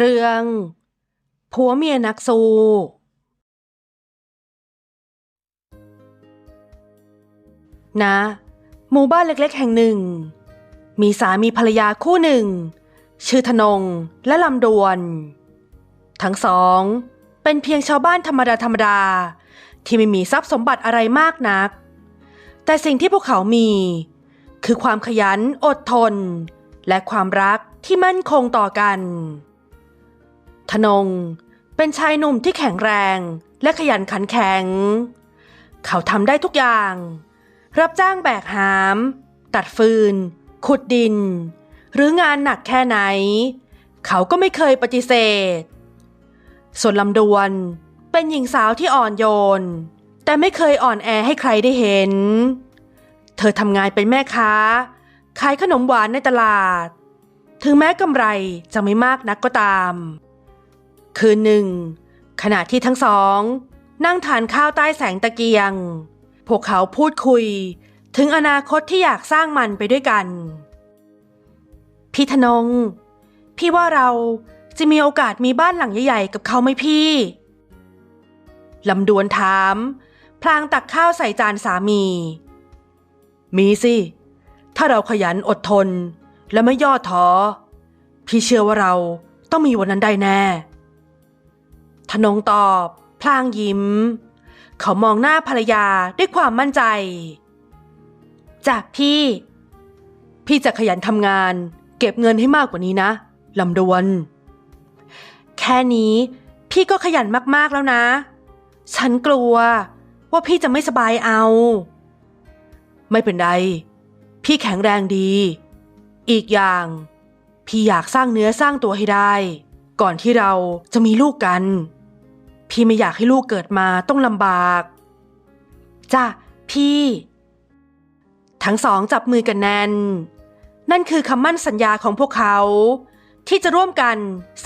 เรื่อง ผัวเมียนักสู้ นะ หมู่บ้านเล็กๆ แห่งหนึ่ง มีสามีภรรยาคู่หนึ่ง ชื่อธนงและลำดวน ทั้งสอง เป็นเพียงชาวบ้านธรรมดาธรรมดาที่ไม่มีทรัพย์สมบัติอะไรมากนัก แต่สิ่งที่พวกเขามี คือความขยันอดทน และความรักที่มั่นคงต่อกัน ธนง เป็นชายหนุ่มที่แข็งแรงและขยันขันแข็ง เขาทำได้ทุกอย่าง รับจ้างแบกหาม ตัดฟืน ขุดดิน หรืองานหนักแค่ไหน เขาก็ไม่เคยปฏิเสธ ส่วนลำดวนเป็นหญิงสาวที่อ่อนโยน แต่ไม่เคยอ่อนแอให้ใครได้เห็น เธอทำงานเป็นแม่ค้า ขายขนมหวานในตลาด ถึงแม้กำไรจะไม่มากนักก็ตาม คืนหนึ่ง ขณะที่ทั้งสอง นั่งทานข้าวใต้แสงตะเกียง พวกเขาพูดคุย ถึงอนาคตที่อยากสร้างมันไปด้วยกัน พี่ธนง พี่ว่าเราจะมีโอกาสมีบ้านหลังใหญ่ๆกับเขาไหมพี่ลำดวนถาม พลางตักข้าวใส่จานสามี มีสิ ถ้าเราขยันอดทนและไม่ย่อท้อ พี่เชื่อว่าเราต้องมีวันนั้นได้แน่ ธนงตอบ พลางยิ้ม เขามองหน้าภรรยาด้วยความมั่นใจจากพี่ พี่จะขยันทำงาน เก็บเงินให้มากกว่านี้นะลำดวน แค่นี้พี่ก็ขยันมากๆแล้วนะ ฉันกลัว ว่าพี่จะไม่สบายเอา ไม่เป็นไร พี่แข็งแรงดี อีกอย่าง พี่อยากสร้างเนื้อสร้างตัวให้ได้ ก่อนที่เราจะมีลูกกัน พี่ไม่อยากให้ลูกเกิดมาต้องลำบาก จ้ะ พี่ ทั้งสองจับมือกันแน่น นั่นคือคำมั่นสัญญาของพวกเขา ที่จะร่วมกัน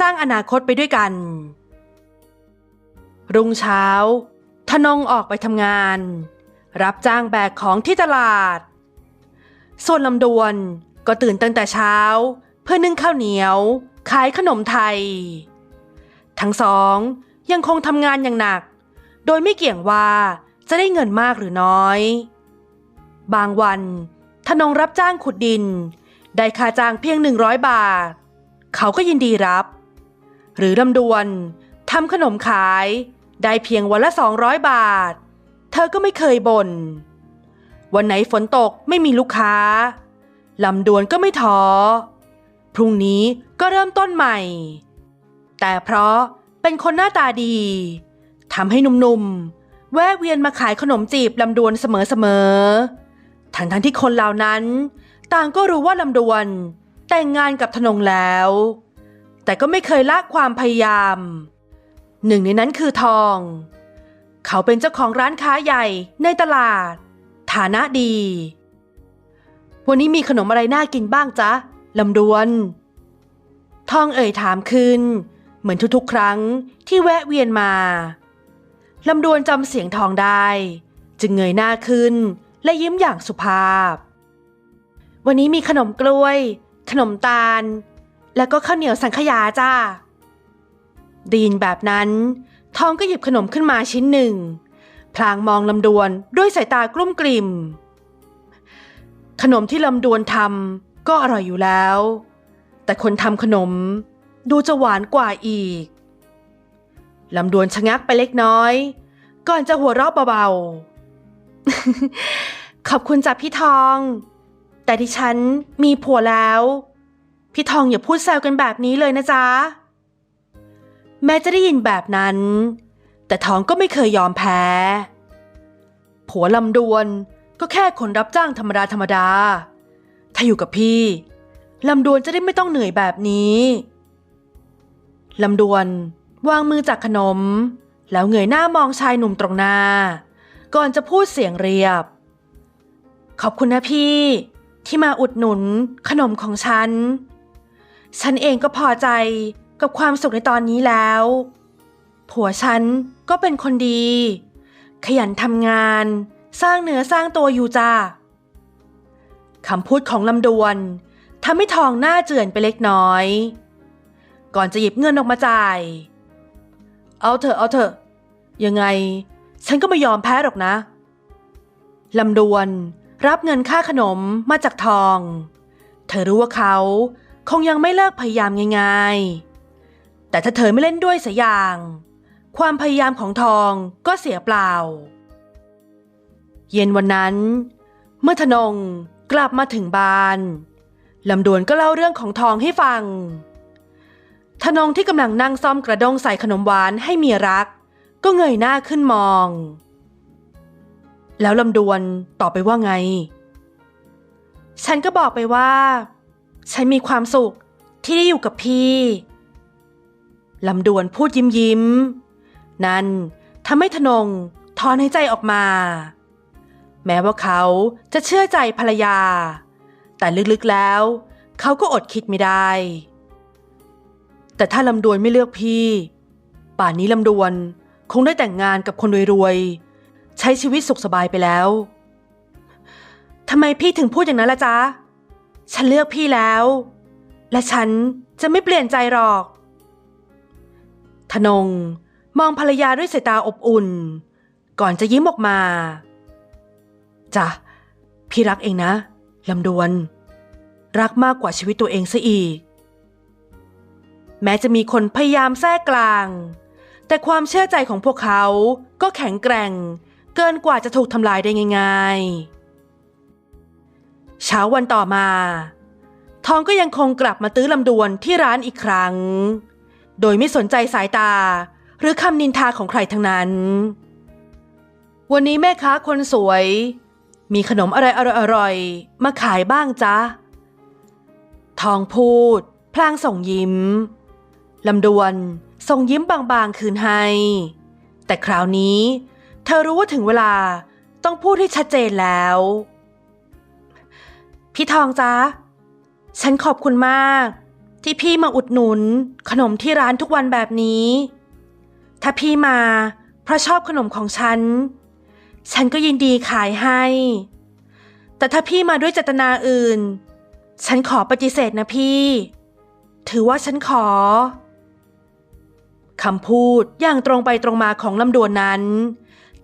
สร้างอนาคตไปด้วยกัน รุ่งเช้าธนงออกไปทำงาน รับจ้างแบกของที่ตลาด ส่วนลำดวนก็ตื่นตั้งแต่เช้า เพื่อนึ่งข้าวเหนียว ขายขนมไทย ทั้งสอง ยังคงทำงานอย่างหนัก โดยไม่เกี่ยงว่าจะได้เงินมากหรือน้อย บางวันธนงรับจ้างขุดดิน ได้ค่าจ้างเพียงหนึ่งร้อยบาท เขาก็ยินดีรับ หรือลำดวนทำขนมขายได้เพียงวันละสองร้อยบาท เธอก็ไม่เคยบน่น วันไหนฝนตกไม่มีลูกค้าลำดวนก็ไม่ท้อ พรุ่งนี้ก็เริ่มต้นใหม่ แต่เพราะ เป็นคนหน้าตาดีทำให้หนุ่มๆ แวะเวียนมาขายขนมจีบลำดวนเสมอๆทั้งทั้งๆที่คนเหล่านั้น ต่างก็รู้ว่าลำดวน แต่งงานกับธนงแล้ว แต่ก็ไม่เคยละความพยายาม หนึ่งในนั้นคือทอง เขาเป็นเจ้าของร้านค้าใหญ่ในตลาด ฐานะดี วันนี้มีขนมอะไรน่ากินบ้างจ๊ะลำดวน ทองเอ่ยถามขึ้น เหมือนทุกๆ ครั้งที่แวะเวียนมาลำดวนจำเสียงทองได้ จึงเงยหน้าขึ้นและยิ้มอย่างสุภาพ วันนี้มีขนมกล้วย ขนมตาล แล้วก็ข้าวเหนียวสังขยาจ้าไดีนแบบนั้น ทองก็หยิบขนมขึ้นมาชิ้นหนึ่ง พลางมองลำดวนด้วยสายตากลุ้มกลิ่ม ขนมที่ลำดวนทำก็อร่อยอยู่แล้ว แต่คนทำขนม ดูจะหวานกว่าอีกลำดวนชะงักไปเล็กน้อย ก่อนจะหัวเราะเบาๆ ขอบคุณจ้ะพี่ทอง แต่ดิฉันมีผัวแล้ว พี่ทองอย่าพูดแซวกันแบบนี้เลยนะจ๊ะ แม้จะได้ยินแบบนั้น แต่ทองก็ไม่เคยยอมแพ้ ผัวลำดวนก็แค่คนรับจ้างธรรมดาธรรมดา ถ้าอยู่กับพี่ลำดวนจะได้ไม่ต้องเหนื่อยแบบนี้ ลำดวน วางมือจากขนม แล้วเงยหน้ามองชายหนุ่มตรงหน้า ก่อนจะพูดเสียงเรียบ ขอบคุณนะพี่ ที่มาอุดหนุนขนมของฉัน ฉันเองก็พอใจกับความสุขในตอนนี้แล้ว ผัวฉันก็เป็นคนดี ขยันทำงาน สร้างเนื้อสร้างตัวอยู่จ้าคำพูดของลำดวนทำให้ทองหน้าเจือนไปเล็กน้อย ก่อนจะหยิบเงินออกมาจ่าย เอาเถอะเอาเถอะ ยังไง ฉันก็ไม่ยอมแพ้หรอกนะลำดวนรับเงินค่าขนมมาจากทอง เธอรู้ว่าเขาคงยังไม่เลิกพยายามง่ายๆ แต่ถ้าเธอไม่เล่นด้วยสักอย่าง ความพยายามของทองก็เสียเปล่า เย็นวันนั้น เมื่อธนงกลับมาถึงบ้านลำดวนก็เล่าเรื่องของทองให้ฟัง ธนงที่กำลังนั่งซ่อมกระด้งใส่ขนมหวานให้เมียรัก ก็เงยหน้าขึ้นมอง แล้วลำดวนตอบไปว่าไง ฉันก็บอกไปว่า ฉันมีความสุขที่ได้อยู่กับพี่ลำดวนพูดยิ้มยิ้ม นั่นทำให้ธนงถอนหายใจออกมา แม้ว่าเขาจะเชื่อใจภรรยา แต่ลึกๆแล้ว เขาก็อดคิดไม่ได้ แต่ถ้าลำดวนไม่เลือกพี่ ป่านนี้ลำดวนคงได้แต่งงานกับคนรวยๆ ใช้ชีวิตสุขสบายไปแล้วทำไมพี่ถึงพูดอย่างนั้นล่ะจ๊ะ ฉันเลือกพี่แล้ว และฉันจะไม่เปลี่ยนใจหรอกธนงมองภรรยาด้วยสายตาอบอุ่น ก่อนจะยิ้มออกมาจ้ะพี่รักเองนะลำดวน รักมากกว่าชีวิตตัวเองซะอีก แม้จะมีคนพยายามแทรกกลาง แต่ความเชื่อใจของพวกเขาก็แข็งแกร่ง เกินกว่าจะถูกทำลายได้ง่าย ๆ เช้าวันต่อมา ทองก็ยังคงกลับมาตื้อลำดวนที่ร้านอีกครั้ง โดยไม่สนใจสายตา หรือคำนินทาของใครทั้งนั้น วันนี้แม่ค้าคนสวย มีขนมอะไรอร่อยๆมาขายบ้างจ๊ะทองพูด พลางส่งยิ้ม ลำดวนส่งยิ้มบางๆคืนให้ แต่คราวนี้ เธอรู้ว่าถึงเวลาต้องพูดให้ชัดเจนแล้ว พี่ทองจ๊ะฉันขอบคุณมาก ที่พี่มาอุดหนุน ขนมที่ร้านทุกวันแบบนี้ ถ้าพี่มา เพราะชอบขนมของฉัน ฉันก็ยินดีขายให้ แต่ถ้าพี่มาด้วยเจตนาอื่น ฉันขอปฏิเสธนะพี่ ถือว่าฉันขอ คำพูดอย่างตรงไปตรงมาของลำดวนนั้น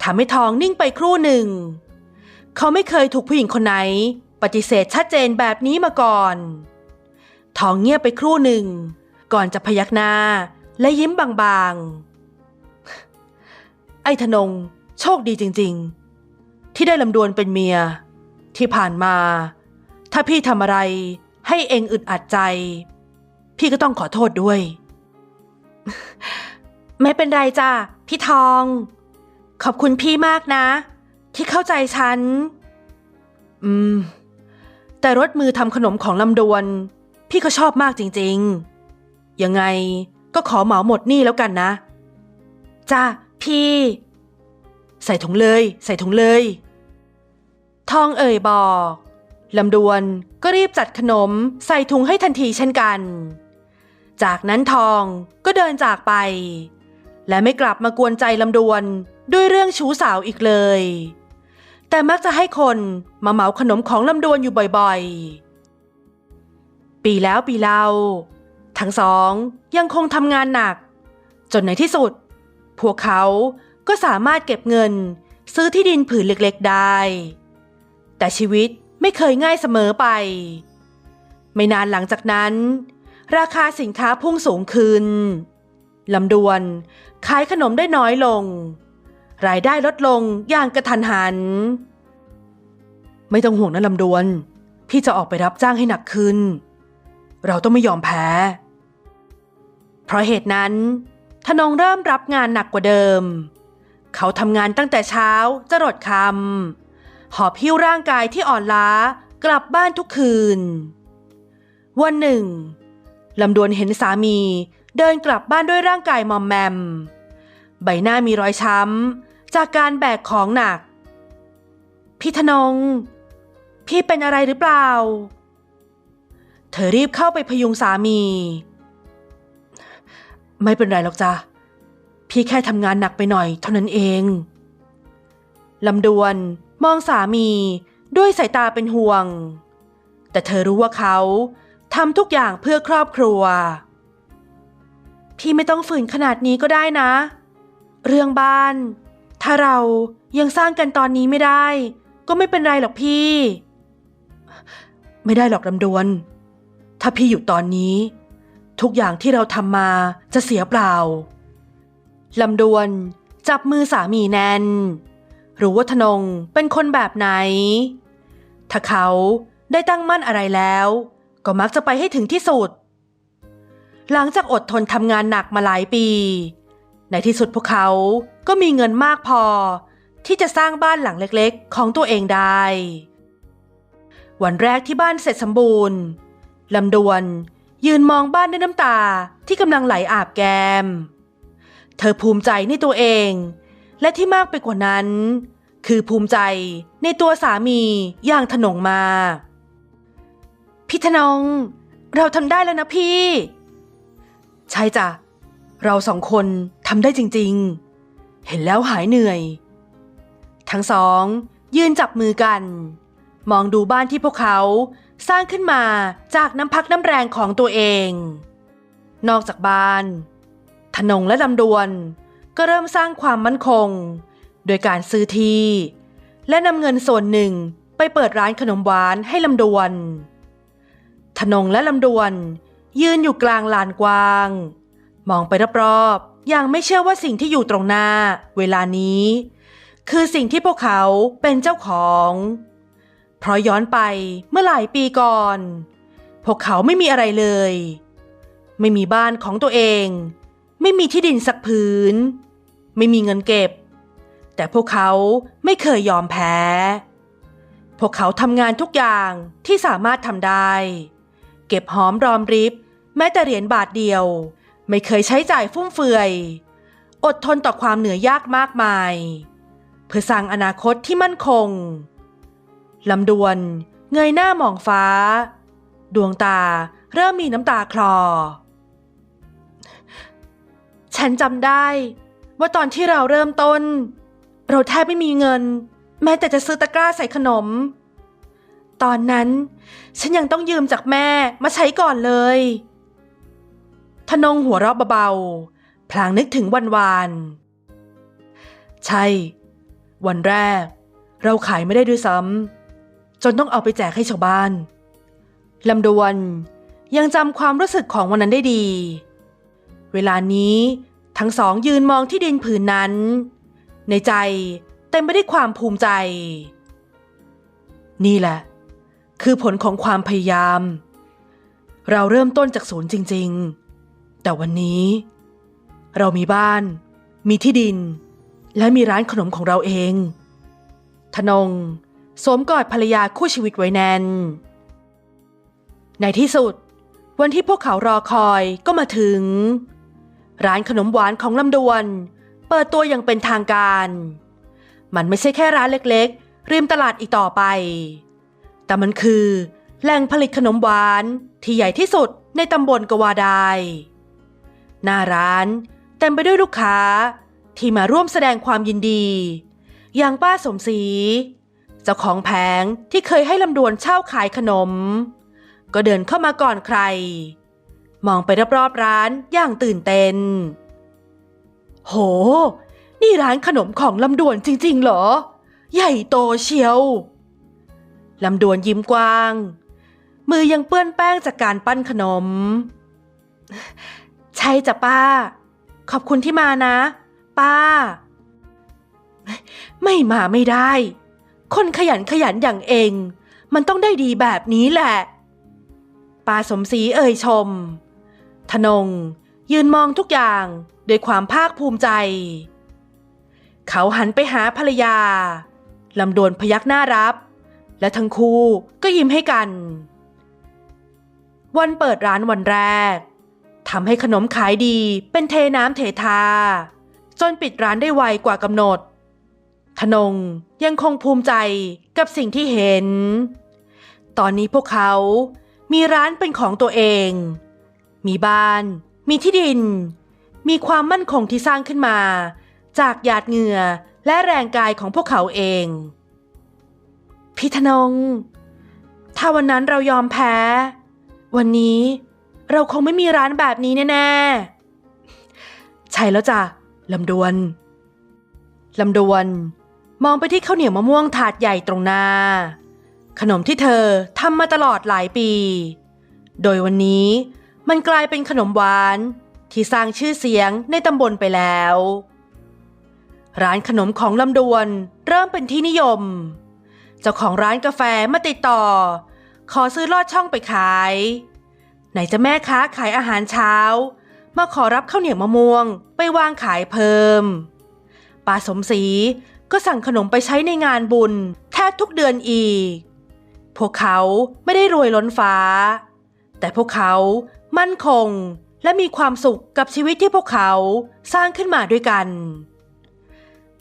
ทำให้ทองนิ่งไปครู่หนึ่ง เขาไม่เคยถูกผู้หญิงคนไหน ปฏิเสธชัดเจนแบบนี้มาก่อน ทองเงียบไปครู่หนึ่ง ก่อนจะพยักหน้าและยิ้มบางๆ ไอ้ธนงโชคดีจริงๆ ที่ได้ลำดวนเป็นเมีย ที่ผ่านมา ถ้าพี่ทำอะไรให้เองอึดอัดใจ พี่ก็ต้องขอโทษด้วย ไม่เป็นไรจ้ะพี่ทอง ขอบคุณพี่มากนะ ที่เข้าใจฉัน อืม แต่รสมือทำขนมของลำดวน พี่ก็ชอบมากจริง ๆ ยังไงก็ขอเหมาหมดนี่แล้วกันนะ จ้าพี่ ใส่ถุงเลย ใส่ถุงเลย ทองเอ่ยบอกลำดวนก็รีบจัดขนมใส่ถุงให้ทันทีเช่นกัน จากนั้นทองก็เดินจากไป และไม่กลับมากวนใจลำดวนด้วยเรื่องชู้สาวอีกเลย แต่มักจะให้คนมาเหมาขนมของลำดวนอยู่บ่อยๆ ปีแล้วปีเล่า ทั้งสองยังคงทำงานหนัก จนในที่สุด พวกเขาก็สามารถเก็บเงินซื้อที่ดินผืนเล็กๆได้ แต่ชีวิตไม่เคยง่ายเสมอไป ไม่นานหลังจากนั้น ราคาสินค้าพุ่งสูงขึ้น ลำดวน ขายขนมได้น้อยลง รายได้ลดลงอย่างกระทันหัน ไม่ต้องห่วงนะลำดวน พี่จะออกไปรับจ้างให้หนักขึ้น เราต้องไม่ยอมแพ้ เพราะเหตุนั้นธนงเริ่มรับงานหนักกว่าเดิม เขาทำงานตั้งแต่เช้าจะรดคำหอบหิ้วร่างกายที่อ่อนล้ากลับบ้านทุกคืน วันหนึ่งลำดวนเห็นสามี เดินกลับบ้านด้วยร่างกายมอมแมม ใบหน้ามีรอยช้ำ จากการแบกของหนัก พี่ธนง พี่เป็นอะไรหรือเปล่า เธอรีบเข้าไปพยุงสามี ไม่เป็นไรหรอกจ้ะพี่แค่ทำงานหนักไปหน่อยเท่านั้นเองลำดวนมองสามีด้วยสายตาเป็นห่วง แต่เธอรู้ว่าเขาทำทุกอย่างเพื่อครอบครัว พี่ไม่ต้องฝืนขนาดนี้ก็ได้นะ เรื่องบ้าน ถ้าเรายังสร้างกันตอนนี้ไม่ได้ ก็ไม่เป็นไรหรอกพี่ ไม่ได้หรอกลำดวน ถ้าพี่หยุดตอนนี้ ทุกอย่างที่เราทำมาจะเสียเปล่าลำดวนจับมือสามีแนนรู้ว่าธนงเป็นคนแบบไหน ถ้าเขาได้ตั้งมั่นอะไรแล้ว ก็มักจะไปให้ถึงที่สุด หลังจากอดทนทำงานหนักมาหลายปี ในที่สุดพวกเขาก็มีเงินมากพอ ที่จะสร้างบ้านหลังเล็กๆ ของตัวเองได้ วันแรกที่บ้านเสร็จสมบูรณ์ลำดวนยืนมองบ้านด้วยน้ำตาที่กำลังไหลอาบแก้ม เธอภูมิใจในตัวเอง และที่มากไปกว่านั้น คือภูมิใจในตัวสามีอย่างถนงมา พี่ธนง เราทำได้แล้วนะพี่ ใช่จ้ะ เราสองคนทำได้จริง ๆ เห็นแล้วหายเหนื่อย ทั้งสองยืนจับมือกัน มองดูบ้านที่พวกเขาสร้างขึ้นมาจากน้ำพักน้ำแรงของตัวเอง นอกจากบ้านธนงและลำดวนก็เริ่มสร้างความมั่นคง โดยการซื้อที่ และนำเงินส่วนหนึ่งไปเปิดร้านขนมหวานให้ลำดวนธนงและลำดวน ยืนอยู่กลางลานกว้าง มองไปรอบๆอย่างไม่เชื่อว่าสิ่งที่อยู่ตรงหน้า เวลานี้ คือสิ่งที่พวกเขาเป็นเจ้าของ เพราะย้อนไปเมื่อหลายปีก่อน พวกเขาไม่มีอะไรเลย ไม่มีบ้านของตัวเอง ไม่มีที่ดินสักผืน ไม่มีเงินเก็บ แต่พวกเขาไม่เคยยอมแพ้ พวกเขาทำงานทุกอย่างที่สามารถทำได้ เก็บหอมรอมริบ แม้แต่เหรียญบาทเดียว ไม่เคยใช้จ่ายฟุ่มเฟือย อดทนต่อความเหนื่อยยากมากมาย เพื่อสร้างอนาคตที่มั่นคงลำดวนเงยหน้ามองฟ้า ดวงตาเริ่มมีน้ำตาคลอ ฉันจำได้ ว่าตอนที่เราเริ่มต้น เราแทบไม่มีเงิน แม้แต่จะซื้อตะกร้าใส่ขนม ตอนนั้น ฉันยังต้องยืมจากแม่มาใช้ก่อนเลยทนงหัวเราะเบาๆ พลางนึกถึงวันวาน ใช่ วันแรก เราขายไม่ได้ด้วยซ้ำจนต้องเอาไปแจกให้ชาวบ้านลำดวนยังจำความรู้สึกของวันนั้นได้ดี เวลานี้ทั้งสองยืนมองที่ดินผืนนั้น ในใจเต็มไปด้วยความภูมิใจ นี่แหละ คือผลของความพยายาม เราเริ่มต้นจากศูนย์จริง ๆ แต่วันนี้ เรามีบ้าน มีที่ดิน และมีร้านขนมของเราเอง ทนงสวมกอดภรรยาคู่ชีวิตไว้แน่น ในที่สุด วันที่พวกเขารอคอยก็มาถึง ร้านขนมหวานของลำดวน เปิดตัวอย่างเป็นทางการ มันไม่ใช่แค่ร้านเล็กๆริมตลาดอีกต่อไป แต่มันคือแหล่งผลิตขนมหวานที่ใหญ่ที่สุดในตำบลกวาไดหน้าร้านเต็มไปด้วยลูกค้าที่มาร่วมแสดงความยินดี อย่างป้าสมศรีเจ้าของแผงที่เคยให้ลำดวนเช่าขายขนม ก็เดินเข้ามาก่อนใคร มองไปรอบๆร้านอย่างตื่นเต้น โห นี่ร้านขนมของลำดวนจริงๆเหรอ ใหญ่โตเชียว ลำดวนยิ้มกว้าง มือยังเปื้อนแป้งจากการปั้นขนม ใช่จ้ะป้า ขอบคุณที่มานะ ป้า ไม่มาไม่ได้ คนขยันขยันอย่างเอง มันต้องได้ดีแบบนี้แหละ ป้าสมศรีเอ่ยชม ทนง ยืนมองทุกอย่างด้วยความภาคภูมิใจ เขาหันไปหาภรรยาลำดวนพยักหน้ารับ และทั้งคู่ก็ยิ้มให้กัน วันเปิดร้านวันแรกทำให้ขนมขายดีเป็นเทน้ำเททา จนปิดร้านได้ไวกว่ากำหนด ทนงยังคงภูมิใจกับสิ่งที่เห็น ตอนนี้พวกเขามีร้านเป็นของตัวเอง มีบ้าน มีที่ดิน มีความมั่นคงที่สร้างขึ้นมา จากหยาดเหงื่อและแรงกายของพวกเขาเอง พี่ธนง ถ้าวันนั้นเรายอมแพ้ วันนี้เราคงไม่มีร้านแบบนี้แน่ใช่แล้วจ้ะลำดวน ลำดวน มองไปที่ข้าวเหนียวมะม่วงถาดใหญ่ตรงหน้า ขนมที่เธอทำมาตลอดหลายปี โดยวันนี้มันกลายเป็นขนมหวานที่สร้างชื่อเสียงในตำบลไปแล้ว ร้านขนมของลำดวนเริ่มเป็นที่นิยม เจ้าของร้านกาแฟมาติดต่อ ขอซื้อลอดช่องไปขาย ไหนจะแม่ค้าขายอาหารเช้า มาขอรับข้าวเหนียวมะม่วง ไปวางขายเพิ่มป้าสมศรีก็สั่งขนมไปใช้ในงานบุญ แทบทุกเดือนอีก พวกเขาไม่ได้รวยล้นฟ้า แต่พวกเขามั่นคงและมีความสุขกับชีวิตที่พวกเขาสร้างขึ้นมาด้วยกัน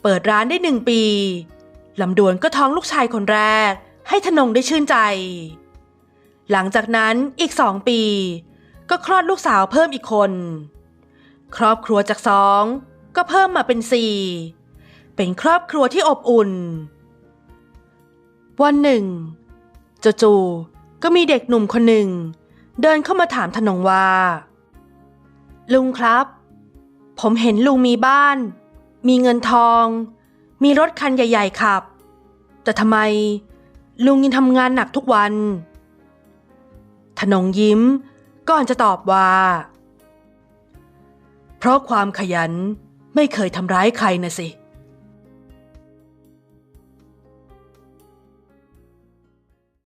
เปิดร้านได้หนึ่งปี ลำดวนก็ท้องลูกชายคนแรก ให้ธนงได้ชื่นใจ หลังจากนั้นอีกสองปี ก็คลอดลูกสาวเพิ่มอีกคน ครอบครัวจากสองก็เพิ่มมาเป็นสี่เป็นครอบครัวที่อบอุ่น วันหนึ่งจู่ๆก็มีเด็กหนุ่มคนหนึ่ง เดินเข้ามาถามธนงว่า ลุงครับ ผมเห็นลุงมีบ้าน มีเงินทอง มีรถคันใหญ่ ๆขับ แต่ทำไมลุงยังทำงานหนักทุกวัน ถนงยิ้มก่อนจะตอบว่า เพราะความขยันไม่เคยทำร้ายใครนะสิ